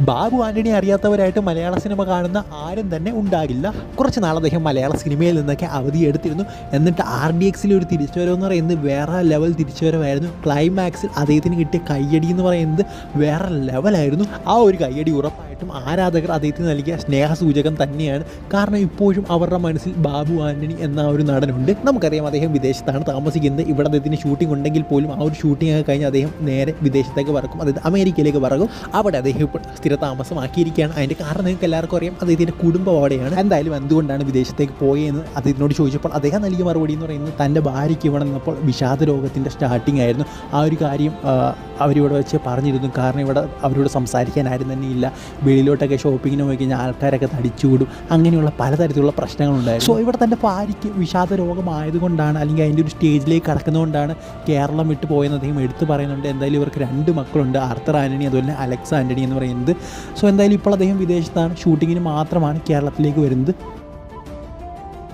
ബാബു ആന്റണി അറിയാത്തവരായിട്ട് മലയാള cinema കാണുന്ന ആരും തന്നെ ഉണ്ടാകില്ല. കുറച്ച് നാൾ അദ്ദേഹം മലയാള സിനിമയിൽ നിന്നൊക്കെ അവധി എടുത്തിരുന്നു. എന്നിട്ട് ആർ ഡി എക്സിൽ ഒരു തിരിച്ചുവരവെന്ന് പറയുന്നത് വേറെ ലെവൽ തിരിച്ചുവരവായിരുന്നു. ക്ലൈമാക്സിൽ അദ്ദേഹത്തിന് കിട്ടിയ കയ്യടി എന്ന് പറയുന്നത് വേറെ ലെവലായിരുന്നു. ആ ഒരു കയ്യടി ഉറപ്പായിട്ടും ആരാധകർ അദ്ദേഹത്തിന് നൽകിയ സ്നേഹസൂചകം തന്നെയാണ്. കാരണം ഇപ്പോഴും അവരുടെ മനസ്സിൽ ബാബു ആന്റണി എന്ന ഒരു നടനുണ്ട്. നമുക്കറിയാം അദ്ദേഹം വിദേശത്താണ് താമസിക്കുന്നത്. ഇവിടെ അദ്ദേഹത്തിന് ഷൂട്ടിംഗ് ഉണ്ടെങ്കിൽ പോലും ആ ഒരു ഷൂട്ടിംഗ് ഒക്കെ കഴിഞ്ഞ് അദ്ദേഹം നേരെ വിദേശത്തേക്ക് പറക്കും. അതായത് അമേരിക്കയിലേക്ക് പറക്കും. അവിടെ അദ്ദേഹം സ്ഥിര താമസമാക്കിയിരിക്കുകയാണ് അതിന്റെ കാരണം നിങ്ങൾക്ക് എല്ലാവർക്കും അറിയാം. അദ്ദേഹത്തിന്റെ കുടുംബം അവിടെയാണ്. എന്തായാലും എന്തുകൊണ്ടാണ് വിദേശത്തേക്ക് പോയെന്ന് അദ്ദേഹത്തിനോട് ചോദിച്ചപ്പോൾ അദ്ദേഹം നൽകിയ മറുപടി എന്ന് പറയുന്നത് തന്റെ ഭാര്യയ്ക്ക് ഇവിടെ വിഷാദ രോഗത്തിന്റെ സ്റ്റാർട്ടിംഗ് ആയിരുന്നു. ആ ഒരു കാര്യം അവരിവിടെ വെച്ച് പറഞ്ഞിരുന്നു. കാരണം ഇവിടെ അവരോട് സംസാരിക്കാൻ ആരും തന്നെ ഇല്ല. വെളിയിലോട്ടൊക്കെ ഷോപ്പിങ്ങിന് പോയി കഴിഞ്ഞാൽ ആൾക്കാരൊക്കെ തടിച്ചുകൂടും. അങ്ങനെയുള്ള പലതരത്തിലുള്ള പ്രശ്നങ്ങളുണ്ടായിരുന്നു. സോ ഇവിടെ തന്റെ ഭാര്യയ്ക്ക് വിഷാദ രോഗമായതുകൊണ്ടാണ് അല്ലെങ്കിൽ അതിന്റെ ഒരു സ്റ്റേജിലേക്ക് കടക്കുന്നതുകൊണ്ടാണ് കേരളം വിട്ടു പോയെന്ന് അദ്ദേഹം എടുത്തു പറയുന്നുണ്ട്. എന്തായാലും ഇവർക്ക് രണ്ട് മക്കളുണ്ട്. ആർത്തർ ആന്റണി അതുപോലെ അലക്സ് ആന്റണി എന്ന് പറയുന്നത്. സോ എന്തായാലും ഇപ്പോൾ അദ്ദേഹം വിദേശത്താണ്. ഷൂട്ടിങ്ങിന് മാത്രമാണ് കേരളത്തിലേക്ക് വരുന്നത്.